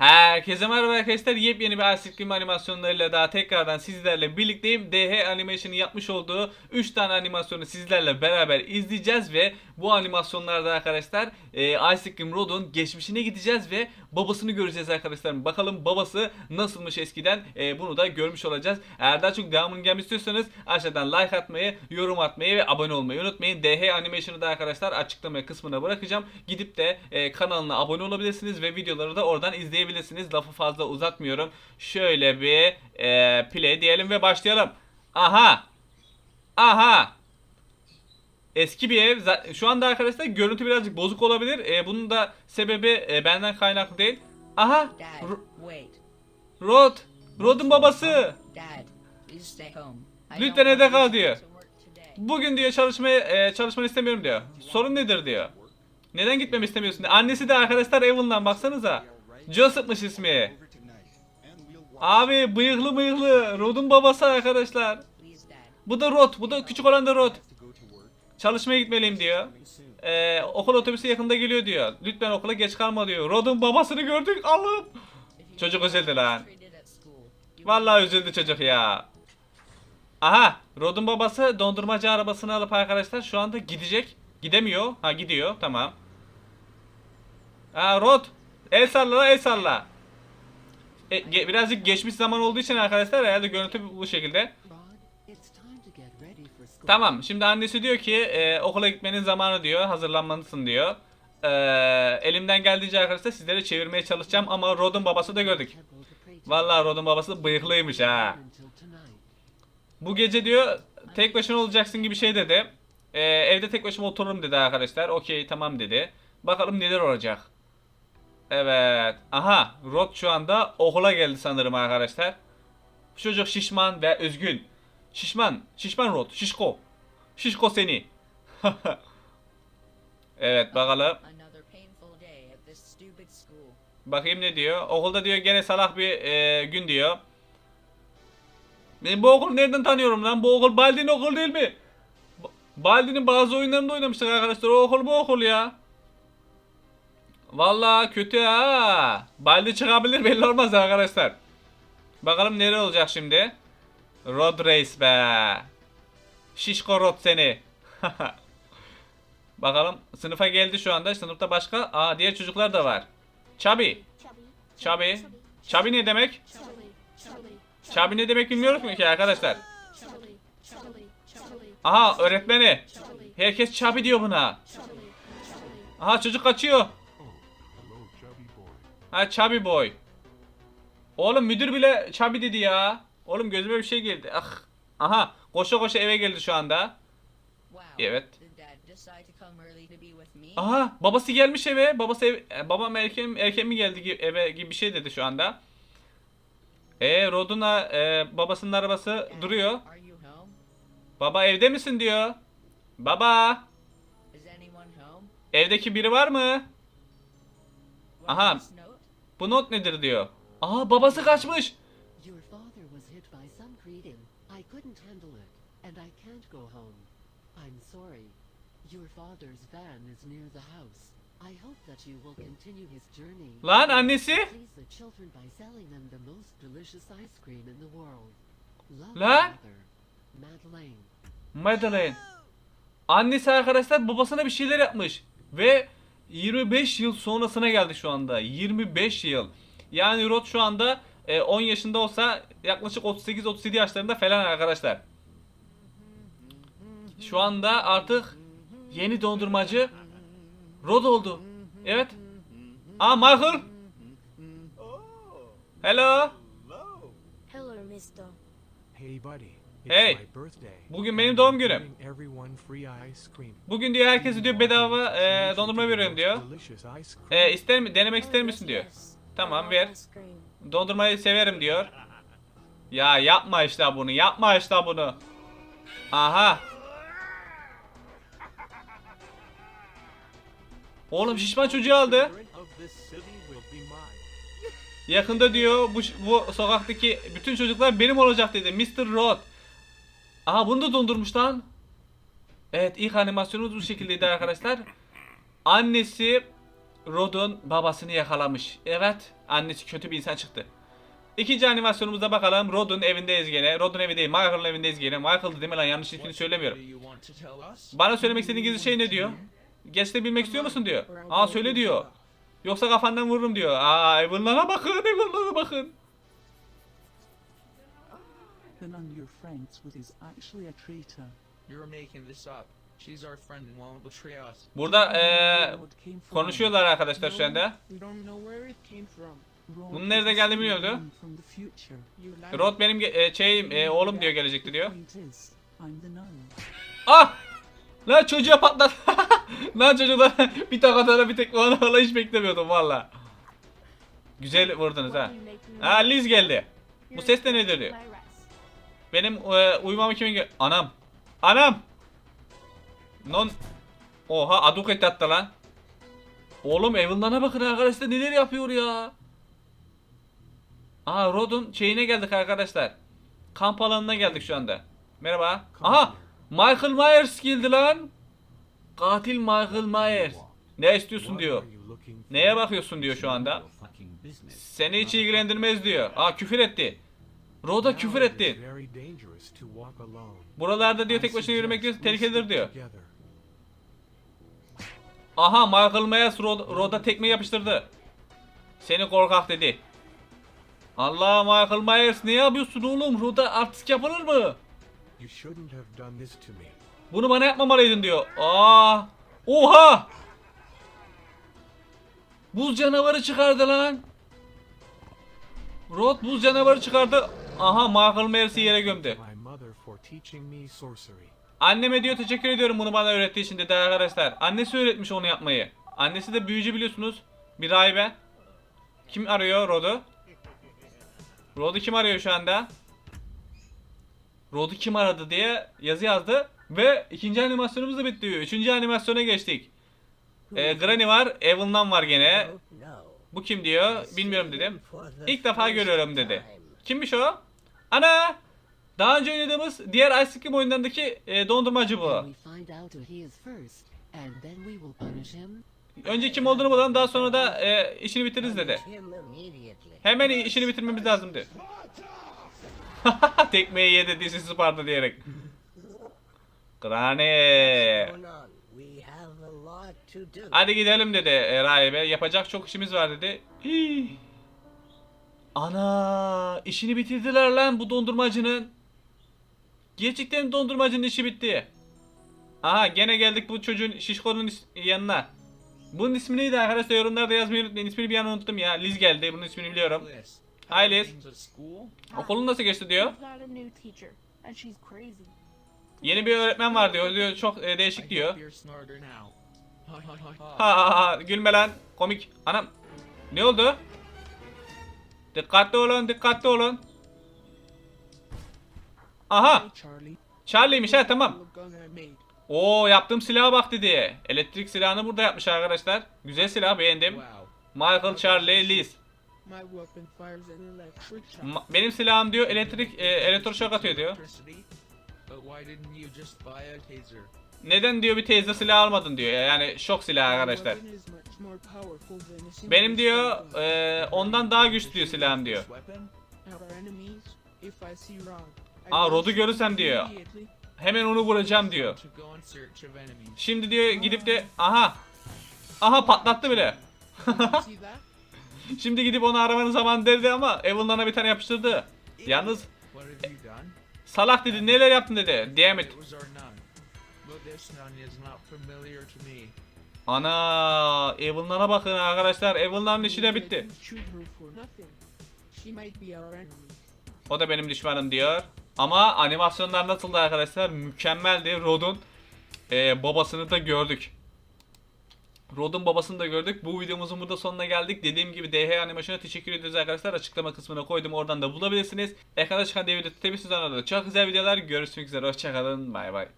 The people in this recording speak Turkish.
Herkese merhaba arkadaşlar. Yepyeni bir Cream animasyonlarıyla daha tekrardan sizlerle birlikteyim. DH Animation'ın yapmış olduğu 3 tane animasyonu sizlerle beraber izleyeceğiz ve bu animasyonlarda arkadaşlar e, Ice Road'un geçmişine gideceğiz ve babasını göreceğiz arkadaşlar. Bakalım babası nasılmış eskiden e, bunu da görmüş olacağız. Eğer daha çok devamını gelmek istiyorsanız aşağıdan like atmayı, yorum atmayı ve abone olmayı unutmayın. DH Animation'ı da arkadaşlar açıklama kısmına bırakacağım. Gidip de e, kanalına abone olabilirsiniz ve videoları da oradan izleyebilirsiniz. Lafı fazla uzatmıyorum. Şöyle bir e, play diyelim ve başlayalım. Aha! Aha! Eski bir ev. Şu anda arkadaşlar görüntü birazcık bozuk olabilir. E, bunun da sebebi e, benden kaynaklı değil. Aha! Dad. Rod! Rod'un babası! Lütfen evde kal diyor. Bugün diyor çalışmaya e, çalışmanı istemiyorum diyor. Sorun nedir diyor. Neden gitmemi istemiyorsun. Annesi de arkadaşlar Evelyn'dan baksanıza. Joseph'mış ismi. Abi bıyıklı bıyıklı. Rod'un babası arkadaşlar. Bu da Rod. Bu da küçük olan da Rod. Çalışmaya gitmeliyim diyor. Ee, okul otobüsü yakında geliyor diyor. Lütfen okula geç kalma diyor. Rod'un babasını gördük. Allah'ım. Çocuk üzüldü lan. Vallahi üzüldü çocuk ya. Aha, Rod'un babası dondurmacı arabasını alıp arkadaşlar şu anda gidecek. Gidemiyor. Ha gidiyor. Tamam. Ha Rod. El salla la, el salla. E, ge- birazcık geçmiş zaman olduğu için arkadaşlar herhalde görüntü bu şekilde. Tamam. Şimdi annesi diyor ki e, okula gitmenin zamanı diyor. Hazırlanmalısın diyor. E, elimden geldiğince arkadaşlar sizlere çevirmeye çalışacağım ama Rod'un babası da gördük. Vallahi Rod'un babası bıyıklıymış ha. Bu gece diyor tek başına olacaksın gibi şey dedi. Ee, evde tek başıma otururum dedi arkadaşlar. Okey tamam dedi. Bakalım neler olacak. Evet. Aha Rod şu anda okula geldi sanırım arkadaşlar. Bu Çocuk şişman ve üzgün. Şişman. Şişman Rod. Şişko. Şişko seni. evet bakalım. Bakayım ne diyor. Okulda diyor gene salak bir e, gün diyor. Ben bu okulu nereden tanıyorum lan? Bu okul Baldi'nin okulu değil mi? Ba- Baldi'nin bazı oyunlarında oynamıştık arkadaşlar. O okul bu okul ya. Vallahi kötü ha. Baldi çıkabilir belli olmaz arkadaşlar. Bakalım nere olacak şimdi? Road Race be. Şişko Rod seni. Bakalım sınıfa geldi şu anda. Sınıfta başka. Aa diğer çocuklar da var. Çabi. Çabi. Çabi ne demek? Çabi ne demek bilmiyoruz mu ki arkadaşlar? Aha öğretmeni. Herkes Çabi diyor buna. Aha çocuk kaçıyor. Ha Çabi boy. Oğlum müdür bile Çabi dedi ya. Oğlum gözüme bir şey geldi. Ah. Aha koşa koşa eve geldi şu anda. Evet. Aha babası gelmiş eve. Babası ev, e, babam erken erken mi geldi eve gibi bir şey dedi şu anda. E Rodun'a e, babasının arabası duruyor. Baba evde misin diyor. Baba evdeki biri var mı? Aha. Bu not nedir diyor. Aha babası kaçmış. Your father was hit by some greeting. I couldn't handle it, and I can't go home. I'm sorry. Your father's van is near the house. I hope that you will continue his journey. Lan annesi. Please the children by selling them the most delicious ice cream in the world. Love Lan. Madeleine. Annesi arkadaşlar babasına bir şeyler yapmış. Ve 25 yıl sonrasına geldi şu anda. 25 yıl. Yani Rod şu anda e, 10 yaşında olsa yaklaşık 38-37 yaşlarında falan arkadaşlar. Şu anda artık yeni dondurmacı Rod oldu. Evet. Aa Michael. Hello. Hello, mister. Hey buddy, Hey, my birthday. bugün benim doğum günüm. Bugün diyor herkese diyor bedava e, dondurma veriyorum diyor. E, ister mi denemek ister misin diyor. Tamam, ver. Dondurmayı severim diyor. Ya yapma işte bunu. Yapma işte bunu. Aha. Oğlum şişman çocuğu aldı. Yakında diyor bu, bu sokaktaki bütün çocuklar benim olacak dedi. Mr. Rod. Aha bunu da dondurmuş lan. Evet ilk animasyonumuz bu şekildeydi arkadaşlar. Annesi Rod'un babasını yakalamış. Evet, annesi kötü bir insan çıktı. İkinci animasyonumuza bakalım. Rod'un evindeyiz gene. Rod'un evi değil, Michael'ın evindeyiz gene. Michael'dı değil mi lan? Yanlış ismini söylemiyorum. Bana söylemek istediğin gizli şey ne diyor? Gerçekten bilmek istiyor musun diyor. Aa söyle diyor. Yoksa kafandan vururum diyor. Aa Evan'lara bakın, Evan'lara bakın. Then on your friends with is actually a traitor. You're making this up. She's our friend and won't betray us. Burada eee Rod came from. konuşuyorlar arkadaşlar şu anda. We don't know where it came from. Rod Bunun nerede the. You lied. Rod benim e, şeyim, e, oğlum diyor gelecekti diyor. The nun. Ah! Lan çocuğa patlat. Lan çocuklar bir tokatana bir tek ona valla hiç beklemiyordum valla. Güzel vurdunuz ha. Ha Liz geldi. Bu ses de nedir diyor. Benim e, uyumamı kimin gö... Anam. Anam. Non. Oha aduket attı lan. Oğlum Evan'lara bakın arkadaşlar neler yapıyor ya. Aa Rod'un şeyine geldik arkadaşlar. Kamp alanına geldik şu anda. Merhaba. Aha Michael Myers geldi lan. Katil Michael Myers. Ne istiyorsun diyor. Neye bakıyorsun diyor şu anda. Seni hiç ilgilendirmez diyor. Aa küfür etti. Roda küfür etti. Buralarda diyor tek başına yürümek diyor tehlikelidir diyor. Aha Michael Myers Rod Rod'a tekme yapıştırdı. Seni korkak dedi. Allah Michael Myers ne yapıyorsun oğlum? Rod'a artist yapılır mı? Bunu bana yapmamalıydın diyor. Aa! Oha! Buz canavarı çıkardı lan. Rod buz canavarı çıkardı. Aha Michael Myers'i yere gömdü. Anneme diyor teşekkür ediyorum bunu bana öğrettiği için dedi arkadaşlar. Annesi öğretmiş onu yapmayı. Annesi de büyücü biliyorsunuz. Bir rahibe. Kim arıyor Rod'u? Rod'u kim arıyor şu anda? Rod'u kim aradı diye yazı yazdı. Ve ikinci animasyonumuz da bitti. Üçüncü animasyona geçtik. Ee, Granny var. Evan'dan var gene. Bu kim diyor? Bilmiyorum dedim. İlk defa görüyorum dedi. Kimmiş o? Ana! Daha önce oynadığımız diğer Ice Cream oyunlarındaki e, dondurmacı bu. Önce kim olduğunu bulalım daha sonra da e, işini bitiririz dedi. Hemen işini bitirmemiz lazım dedi. Tekmeyi yedi dişi Sparta diyerek. Granny. Hadi gidelim dedi e, rahibe. Yapacak çok işimiz var dedi. Hii. Ana işini bitirdiler lan bu dondurmacının. Gerçekten dondurmacının işi bitti. Aha gene geldik bu çocuğun şişkonun yanına. Bunun ismi neydi arkadaşlar yorumlarda yazmayı unutmayın. İsmini bir an unuttum ya. Liz geldi. Bunun ismini biliyorum. Hi, Liz. Okulun nasıl geçti diyor. Yeni bir öğretmen var diyor. diyor çok e, değişik diyor. ha. ha ha gülme lan. Komik. Anam. Ne oldu? Dikkatli olun dikkatli olun. Aha. Charlie'miş ha tamam. Oo yaptığım silaha bak dedi. Elektrik silahını burada yapmış arkadaşlar. Güzel silah beğendim. Michael, Charlie, Liz. Ma- benim silahım diyor elektrik e, elektroşok atıyor diyor. Taser? Neden diyor bir teyze silah almadın diyor. Yani şok silahı arkadaşlar. Benim diyor e, ondan daha güçlü diyor silahım diyor. Aa, Rod'u görürsem diyor. Hemen onu vuracağım diyor. Şimdi diyor gidip de aha. Aha patlattı bile. Şimdi gidip onu aramanın zamanı derdi ama Evil'dan bir tane yapıştırdı. Yalnız salak dedi neler yaptın dedi. Damn it. Ana Evil'lara bakın arkadaşlar. Evil'ların işi de bitti. O da benim düşmanım diyor. Ama animasyonlar nasıldı arkadaşlar? Mükemmeldi. Rod'un e, babasını da gördük. Rod'un babasını da gördük. Bu videomuzun burada sonuna geldik. Dediğim gibi DH Animation'a teşekkür ediyoruz arkadaşlar. Açıklama kısmına koydum. Oradan da bulabilirsiniz. Ekranda çıkan video tutabilirsiniz. Çok güzel videolar. Görüşmek üzere. Hoşçakalın. Bay bay.